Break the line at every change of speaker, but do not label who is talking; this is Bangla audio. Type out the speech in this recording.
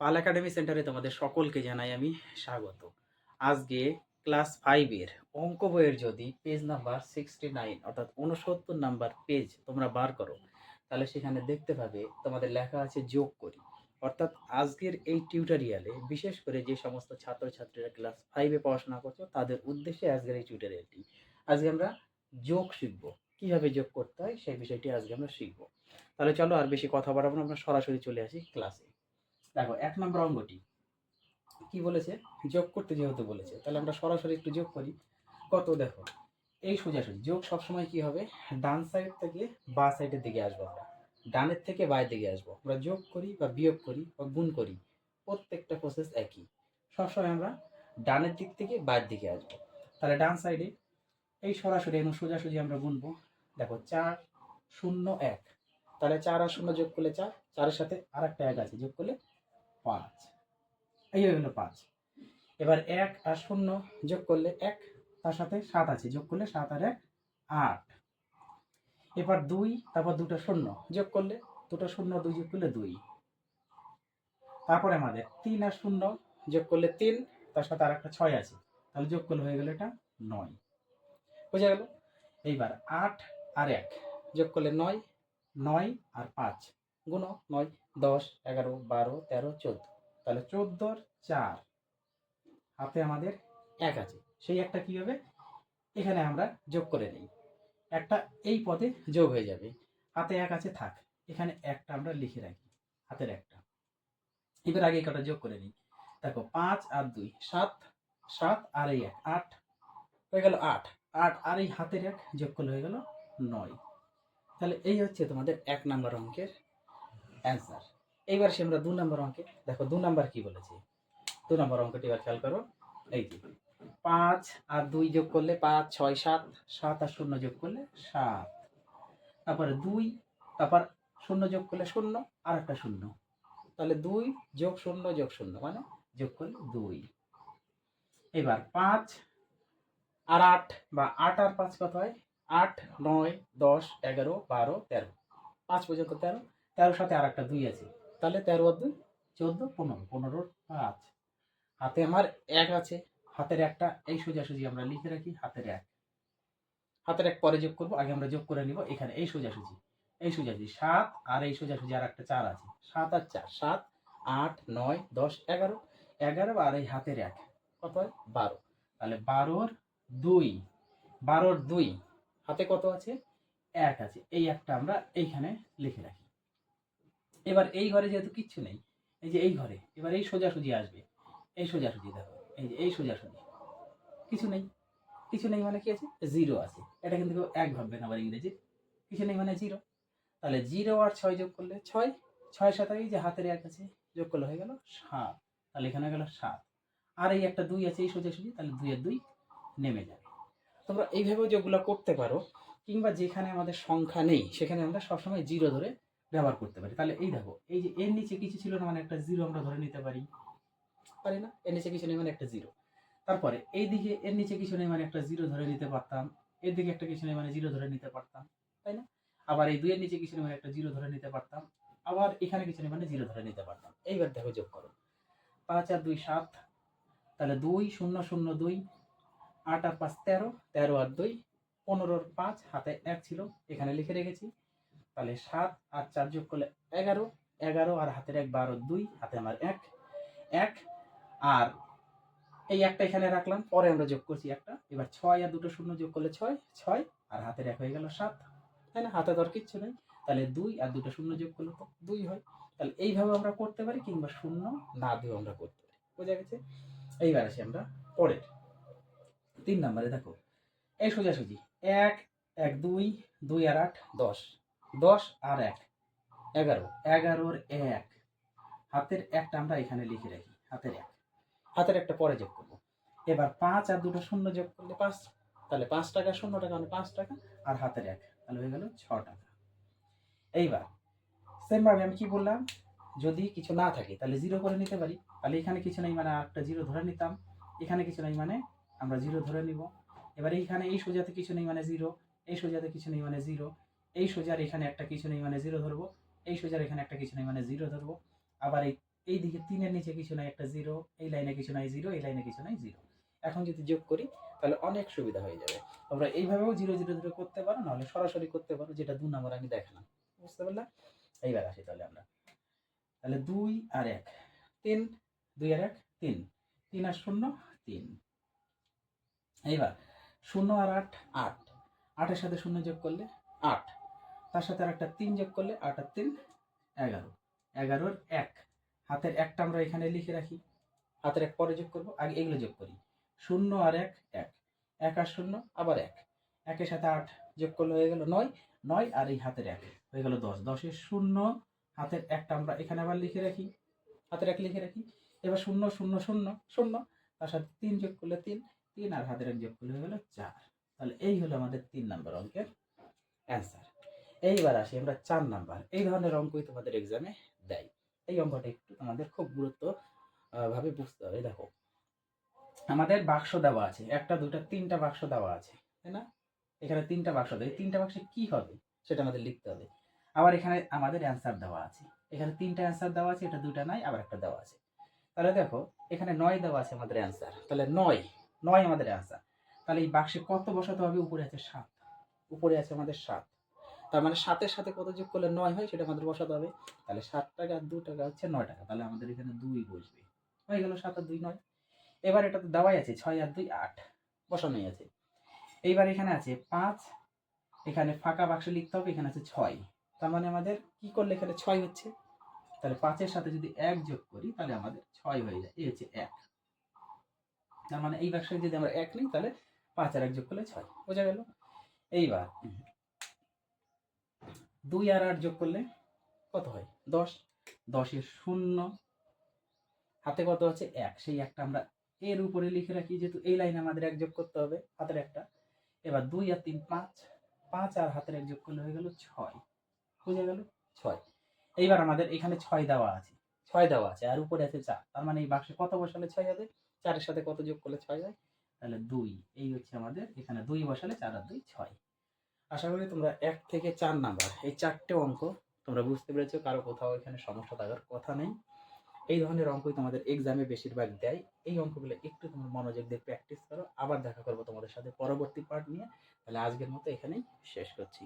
পাল একাডেমি সেন্টারে তোমাদের সকলকে জানাই আমি স্বাগত। আজকে ক্লাস ফাইভের অঙ্ক বইয়ের যদি পেজ নাম্বার সিক্সটি নাইন অর্থাৎ উনসত্তর নাম্বার পেজ তোমরা বার করো, তাহলে সেখানে দেখতে পাবে তোমাদের লেখা আছে যোগ করি। অর্থাৎ আজকের এই টিউটোরিয়ালে বিশেষ করে যে সমস্ত ছাত্রছাত্রীরা ক্লাস ফাইভে পড়াশোনা করছ, তাদের উদ্দেশ্যে আজকের এই টিউটোরিয়ালটি আজকে আমরা যোগ শিখব। কীভাবে যোগ করতে হয় সেই বিষয়টি আজকে আমরা শিখব। তাহলে চলো আর বেশি কথা বাড়াবো আমরা সরাসরি চলে আসি ক্লাসে দেখো, এক নম্বর অঙ্গটি। কি বলেছে? যোগ করতে যেহেতু বলেছে, তাহলে আমরা সরাসরি একটু যোগ করি। কত দেখো, এই সোজাসুজি, যোগ সবসময় কি হবে? ডান সাইড থেকে বা সাইডের দিকে আসব আমরা। ডানের থেকে বায়ের দিকে আসব। আমরা যোগ করি বা বিয়োগ করি বা গুণ করি, প্রত্যেকটা প্রসেস একই। সবসময় আমরা ডানের দিক থেকে বায়ের দিকে আসব। তাহলে ডান সাইডে এই সরাসরি এবং সোজাসুজি আমরা গুনবো। দেখো, চার, শূন্য, এক। তাহলে চার আর শূন্য যোগ করলে চার, চারের সাথে আর একটা এক আছে। যোগ করলে পাঁচ। এই গেলো পাঁচ। এবার এক আর শূন্য যোগ করলে এক, তার সাথে সাত আছে। যোগ করলে সাত আর এক, আট। এবার দুই, তারপর দুটো শূন্য যোগ করলে দুটো শূন্য দুই যোগ করলে দুই। তারপরে আমাদের তিন আর শূন্য যোগ করলে তিন, তার সাথে আর একটা ছয় আছে। তাহলে যোগ করলে হয়ে গেল এটা নয়। বোঝা গেল? এইবার আট আর এক যোগ করলে নয় নয় আর পাঁচ। গুণ নয়, দশ, এগারো, বারো, তেরো, চোদ্দ। তাহলে চোদ্দোর চার হাতে আমাদের এক আছে। সেই একটা কি হবে? এখানে আমরা যোগ করে নিই। একটা এই পদে যোগ হয়ে যাবে। হাতে এক আছে, থাক। এখানে একটা আমরা লিখে রাখি, হাতের একটা। এবার আগে কটা যোগ করে নিই। দেখো, পাঁচ আর দুই, সাত সাত আর এই এক, আট। হয়ে গেল আট। আট আর এই হাতের এক যোগ করলে হয়ে গেল নয়। তাহলে এই হচ্ছে তোমাদের এক নাম্বার অঙ্কের অ্যান্সার এইবার সে আমরা দু নম্বর অঙ্কে, দেখো দু নম্বর কি বলেছে? দু নম্বর অঙ্কটি এবার খেয়াল করো। এই যে, পাঁচ আর দুই যোগ করলে পাঁচ, ছয়, সাত সাত আর শূন্য যোগ করলে সাত। তারপরে দুই, তারপর শূন্য যোগ করলে শূন্য আর একটা শূন্য। তাহলে দুই যোগ শূন্য যোগ শূন্য মানে যোগ করলে দুই। এবার পাঁচ আর আট, বা আট আর পাঁচ কত হয়? আট, নয়, দশ, এগারো, বারো, তেরো। পাঁচ পর্যন্ত তেরো তেরোর সাথে আর একটা দুই আছে। তাহলে তেরো আর দুই, চোদ্দ, পনেরো, পনেরোর পাঁচ। হাতে আমার এক আছে, হাতের একটা, এই সোজাসুজি আমরা লিখে রাখি, হাতের এক। হাতের এক পরে যোগ করব, আগে আমরা যোগ করে নিব, এখানে এই সোজাসুজি এই সোজাসুজি, সাত আর এই সোজাসুজি আর একটা চার আছে, সাত আর চার, সাত, আট, নয়, দশ, এগারো এগারো আর এই হাতের এক, কত হয়? বারো। তাহলে বারোর দুই বারোর দুই, হাতে কত আছে? এক আছে, এই একটা আমরা এইখানে লিখে রাখি। এবার এই ঘরে যেহেতু কিচ্ছু নেই, এই যে এই ঘরে, এবার এই সোজাসুজি আসবে, এই সোজাসুজি দেখো, এই যে এই সোজাসুজি। কিছু নেই কিছু নেই মানে কি আছে? জিরো আছে। এটা কিন্তু কেউ এক ভাববেন আবার ইংরেজি কিছু নেই মানে জিরো। তাহলে জিরো আর ছয় যোগ করলে ছয় ছয় সাথে এই যে হাতের এক আছে, যোগ করলে হয়ে গেল সাত। তাহলে এখানে গেল সাত। আর এই একটা দুই আছে, এই সোজাসুজি, তাহলে দুই আর দুই নেমে যাবে। তোমরা এইভাবেও যেগুলো করতে পারো, কিংবা যেখানে আমাদের সংখ্যা নেই, সেখানে আমরা সবসময় জিরো ধরে ব্যবহার করতে পারি। তাহলে এই দেখো, এই যে এর নিচে কিছু ছিল না মানে একটা জিরো আমরা ধরে নিতে পারি। পারি না? এর নিচে কিছু নেই মানে একটা জিরো তারপরে এই দিকে এর নিচে কিছু নেই মানে একটা জিরো ধরে নিতে পারতাম। এর দিকে একটা কিছু নেই মানে জিরো ধরে নিতে পারতাম। তাই না? আবার এই দুইয়ের নিচে কিছু নেই মানে একটা জিরো ধরে নিতে পারতাম। আবার এখানে কিছু নেই মানে জিরো ধরে নিতে পারতাম। এইবার দেখো যোগ করো। পাঁচ আর দুই সাত। তাহলে দুই, শূন্য শূন্য, দুই। আট আর পাঁচ তেরো। তেরো আর দুই। পনেরোর পাঁচ। হাতে এক ছিল। এখানে লিখে রেখেছি। তাহলে সাত আর চার যোগ করলে এগারো এগারো আর হাতের এক, বারো, দুই, হাতে আমার এক এক। আর এই একটা এখানে রাখলাম, পরে আমরা যোগ করছি একটা। এবার ছয় আর দুটো শূন্য যোগ করলে ছয় ছয় আর হাতের এক হয়ে গেল সাত। তাই না? হাতে ধর কিচ্ছু নেই। তাহলে দুই আর দুটো শূন্য যোগ করলে তো দুই হয়। তাহলে এইভাবে আমরা করতে পারি কিংবা শূন্য না দিয়েও আমরা করতে পারি। বোঝা গেছে? এইবার আসি আমরা পরের। তিন নম্বরে দেখো, এই সোজাসুজি। এক এক, দুই দুই আর আট, দশ। দশ আর এক। এগারো। এগারোর এক। হাতের একটা আমরা এখানে লিখে রাখি। হাতের এক। হাতের একটা পরে যোগ করব। এবার পাঁচ আর দুটো শূন্য যোগ করলে পাঁচ। তাহলে পাঁচ টাকা, শূন্য টাকা মানে পাঁচ টাকা আর হাতের এক। তাহলে হয়ে গেল ছ টাকা। এইবার সেমভাবে আমি কি বললাম? যদি কিছু না থাকে, তাহলে জিরো করে নিতে পারি। তাহলে এখানে কিছু নেই মানে একটা জিরো ধরে নিতাম। এখানে কিছু নেই মানে আমরা জিরো ধরে নিব। এবার এইখানে এই সোজাতে কিছু নেই মানে জিরো এই সোজাতে কিছু নেই মানে জিরো এই সোজার এখানে একটা কিছু নেই মানে জিরো ধরবো। এই সোজার এখানে একটা কিছু নেই মানে জিরো ধরবো। আবার এই এই দিকে তিনের নিচে কিছু নাই একটা জিরো এই লাইনে কিছু নাই জিরো এই লাইনে কিছু নাই জিরো এখন যদি যোগ করি, তাহলে অনেক সুবিধা হয়ে যাবে। তোমরা এইভাবেও জিরো জিরো জিরো করতে পারো, নাহলে সরাসরি করতে পারো, যেটা দু নম্বর আমি দেখালাম। বুঝতে পারলাম এইবার আসি তাহলে আমরা। তাহলে দুই আর এক। তিন, দুই আর এক, তিন। তিন আর শূন্য, তিন। এইবার, শূন্য আর আট আট। আটের সাথে শূন্য যোগ করলে আট। তার সাথে আর একটা তিন যোগ করলে আট আর তিন, এগারো। এগারোর এক। হাতের একটা আমরা এখানে লিখে রাখি। হাতের এক পরে যোগ করব। আগে এগুলো যোগ করি। শূন্য আর এক এক। এক আর শূন্য, আবার এক। একের সাথে আট যোগ করলে হয়ে গেল নয়। নয় আর এই হাতের এক হয়ে গেল দশ। দশের শূন্য, হাতের একটা আমরা এখানে আবার লিখে রাখি। হাতের এক লিখে রাখি। এবার শূন্য শূন্য শূন্য শূন্য। তার সাথে তিন যোগ করলে তিন। তিন আর হাতের এক যোগ করলে হয়ে গেল চার। তাহলে এই হলো আমাদের তিন নম্বর অঙ্কের অ্যান্সার এইবার আসি, আমরা চার নাম্বার। এই ধরনের অঙ্কই তোমাদের এক্সামে দেয়। এই অঙ্কটা একটু তোমাদের খুব গুরুত্ব ভাবে বুঝতে হবে, দেখো। আমাদের বাক্স দেওয়া আছে, একটা, দুটা, তিনটা বাক্স দেওয়া আছে, তাই না? এখানে তিনটা বাক্স দেয় তিনটা বাক্সে কি হবে সেটা আমাদের লিখতে হবে। আবার এখানে আমাদের অ্যান্সার দেওয়া আছে। এখানে তিনটা অ্যান্সার দেওয়া আছে, এটা দুটা নাই, আবার একটা দেওয়া আছে। তাহলে দেখো, এখানে নয় দেওয়া আছে আমাদের অ্যান্সার তাহলে নয় নয় আমাদের অ্যান্সার তাহলে এই বাক্সে কত বসাতে হবে? উপরে আছে সাত। উপরে আছে আমাদের সাত। তার মানে সাতের সাথে কত যোগ করলে নয় হয় সেটা আমাদের বসাতে হবে। তাহলে সাত টাকা আর দু টাকা হচ্ছে নয় টাকা। তাহলে আমাদের এখানে দুই বসবে। হয়ে গেল সাত আর দুই নয়। এবার এটা তো দেওয়াই আছে, ছয় আর দুই আট। বসানোই আছে। এইবার এখানে আছে পাঁচ। এখানে ফাঁকা বাক্স লিখতে হবে, এখানে আছে ছয়। তার মানে আমাদের কি করলে এখানে ছয় হচ্ছে? তাহলে পাঁচের সাথে যদি এক যোগ করি, তাহলে আমাদের ছয় হয়ে যায়। এই হচ্ছে এক। তার মানে এই বাক্সে যদি আমরা এক নিই, তাহলে পাঁচ আর এক যোগ করলে ছয়। বোঝা গেল? এইবার দুই আর আট যোগ করলে কত হয়? দশ। দশের শূন্য। হাতে কত আছে? এক। সেই একটা আমরা এর উপরে লিখে রাখি, যেহেতু এই লাইনে আমাদের এক যোগ করতে হবে, হাতের একটা। এবার দুই আর তিন, পাঁচ। পাঁচ আর হাতের এক যোগ করলে হয়ে গেল ছয়। বুঝে গেল? ছয়। এইবার আমাদের এখানে ছয় দেওয়া আছে। ছয় দেওয়া আছে, আর উপরে আছে চার। তার মানে এই বাক্সে কত বসালে ছয় হবে? চারের সাথে কত যোগ করলে ছয় হয়? তাহলে দুই। এই হচ্ছে আমাদের এখানে দুই বসালে চার আর দুই, ছয়। আশা করি তোমরা এক থেকে চার নাম্বার, এই চারটে অঙ্ক তোমরা বুঝতে পেরেছ, কারও কোথাও এখানে সমস্যা থাকার কথা নেই। এই ধরনের অঙ্কই তোমাদের এক্সামে বেশিরভাগ দেয়। এই অঙ্কগুলো একটু তোমরা মনোযোগ দিয়ে প্র্যাকটিস করো। আবার দেখা করব তোমাদের সাথে পরবর্তী পার্ট নিয়ে। তাহলে আজকের মতো এখানেই শেষ করছি।